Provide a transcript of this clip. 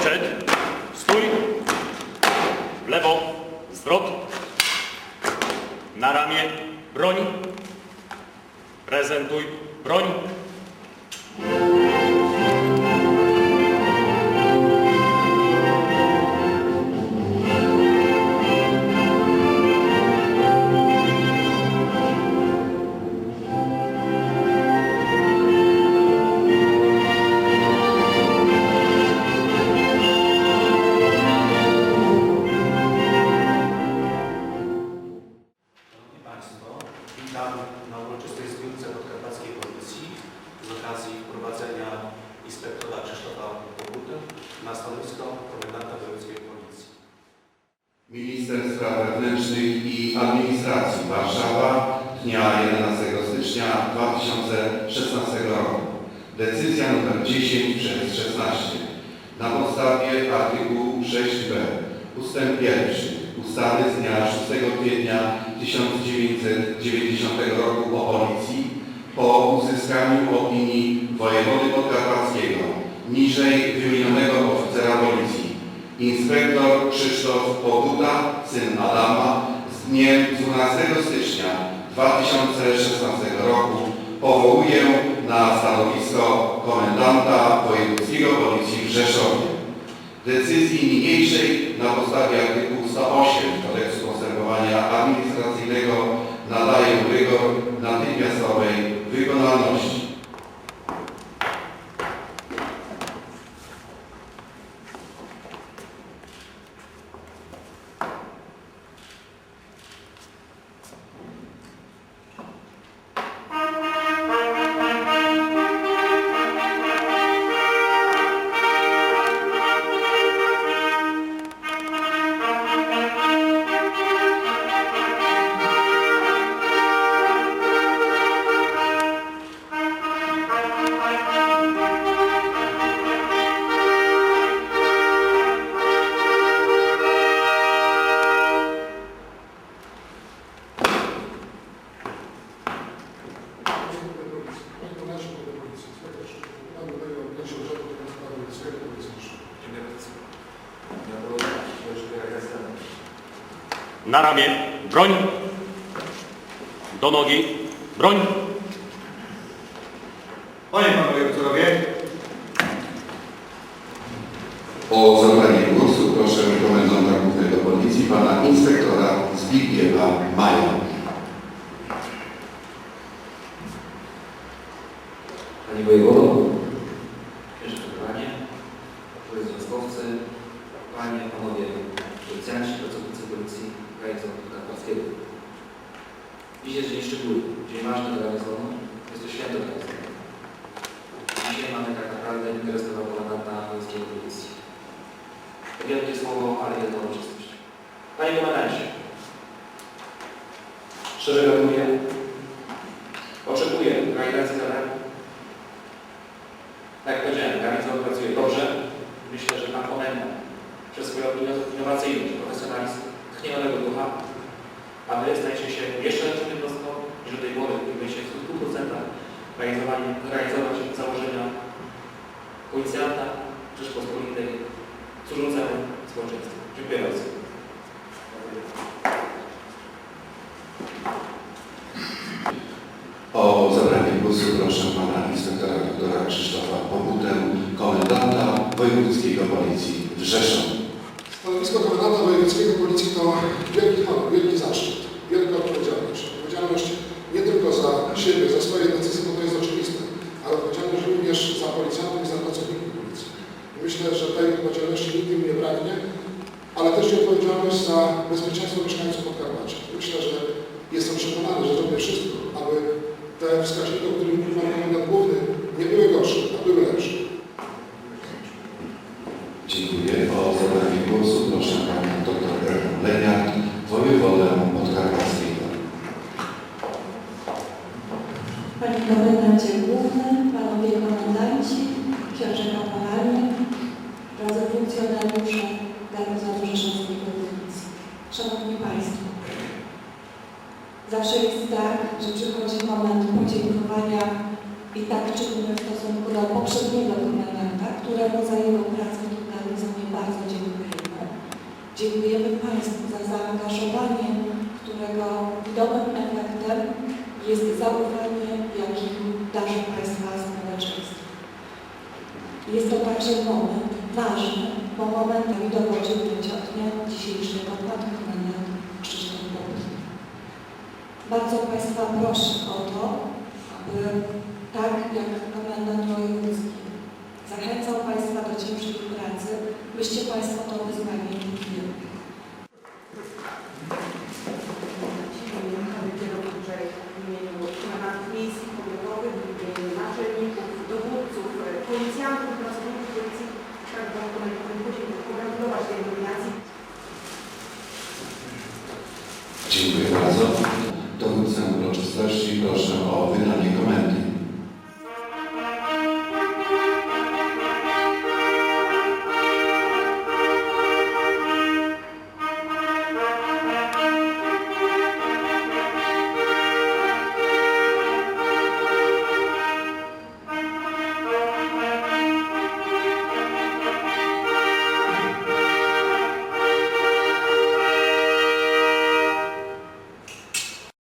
Poczet. Stój. W lewo. Zwrot. Na ramię. Broń. Prezentuj. Broń. Administracji Warszawa dnia 11 stycznia 2016 roku. Decyzja nr 10 przez 16 na podstawie artykułu 6b ustęp 1 ustawy z dnia 6 kwietnia 1990 roku o Policji po uzyskaniu opinii wojewody podkarpackiego niżej wymienionego oficera Policji Inspektor Krzysztof Poguta, syn Adama, z dniem 12 stycznia 2016 roku powołuje na stanowisko komendanta Wojewódzkiego Policji w Rzeszowie. Decyzji niniejszej na podstawie artykułu 108 Kodeksu Postępowania Administracyjnego nadaje rygor natychmiastowej wykonalności. Na ramię. Broń. Do nogi. Broń. Panie Panowie Oficerowie, O zabranie głosu proszę komendanta głównego policji, pana inspektora Zbigniewa Maja. Panie Wojewodo, Księżyce Panie, Panowie Związkowcy, Panie, Panowie Policjanci, pracownicy Policji Krajca Podkarpackiego. Dziś jest dzień szczególny, dzień ważny dla garnizonu, jest to święto garnizonu. Dzisiaj mamy tak naprawdę interes tego komendanta Wojewódzkiej Policji. To wielkie słowo, ale jedna uroczystość. Panie Komendancie, szczerze gratuluję. Oczekuję realizacji zadań tak jak powiedziałem, garnizon pracuje dobrze. Myślę, że pan komendant przez swoją innowacyjność, profesjonalizm, tchnie nowego ducha, a my stajecie się jeszcze lepszą jednostką niż do tej pory, gdyby się w 100% realizowali, realizować założenia policjanta Rzeczpospolitej służącemu społeczeństwu. Dziękuję bardzo. O zabranie głosu proszę pana inspektora doktora Krzysztofa Pobutę, komendanta Wojewódzkiego Policji w Rzeszowie. Stanowisko komendanta wojewódzkiego policji to wielki honor, wielki zaszczyt, wielka odpowiedzialność. Odpowiedzialność nie tylko za siebie, za swoje decyzje, bo to jest oczywiste, ale odpowiedzialność również za policjantów i za pracowników policji. Myślę, że tej odpowiedzialności nigdy mi nie braknie, ale też i odpowiedzialność za bezpieczeństwo mieszkańców Podkarpacia. Myślę, że jestem przekonany, że zrobię wszystko, aby te wskaźniki, o których mówił Pan Komendant Zawsze jest tak, że przychodzi moment podziękowania i tak czynimy w stosunku do poprzedniego komendanta, któremu za jego pracę tutaj nie bardzo dziękujemy. Dziękujemy Państwu za zaangażowanie, którego widomym efektem jest zaufanie, jakim darzą Państwa społeczeństwu. Jest to także moment ważny, bo moment widokowy ciągnięcia dzisiejszego podkładku Krzysztof Bogów. Bardzo Państwa proszę o to, aby tak jak Komendant Wojewódzki zachęcał Państwa do ciężkiej pracy, byście Państwo to wyzwanie podjęli. E, policjantów, pracowników policji, tak pogratulować tej nominacji. Dziękuję uroczystości proszę o wydanie komendy.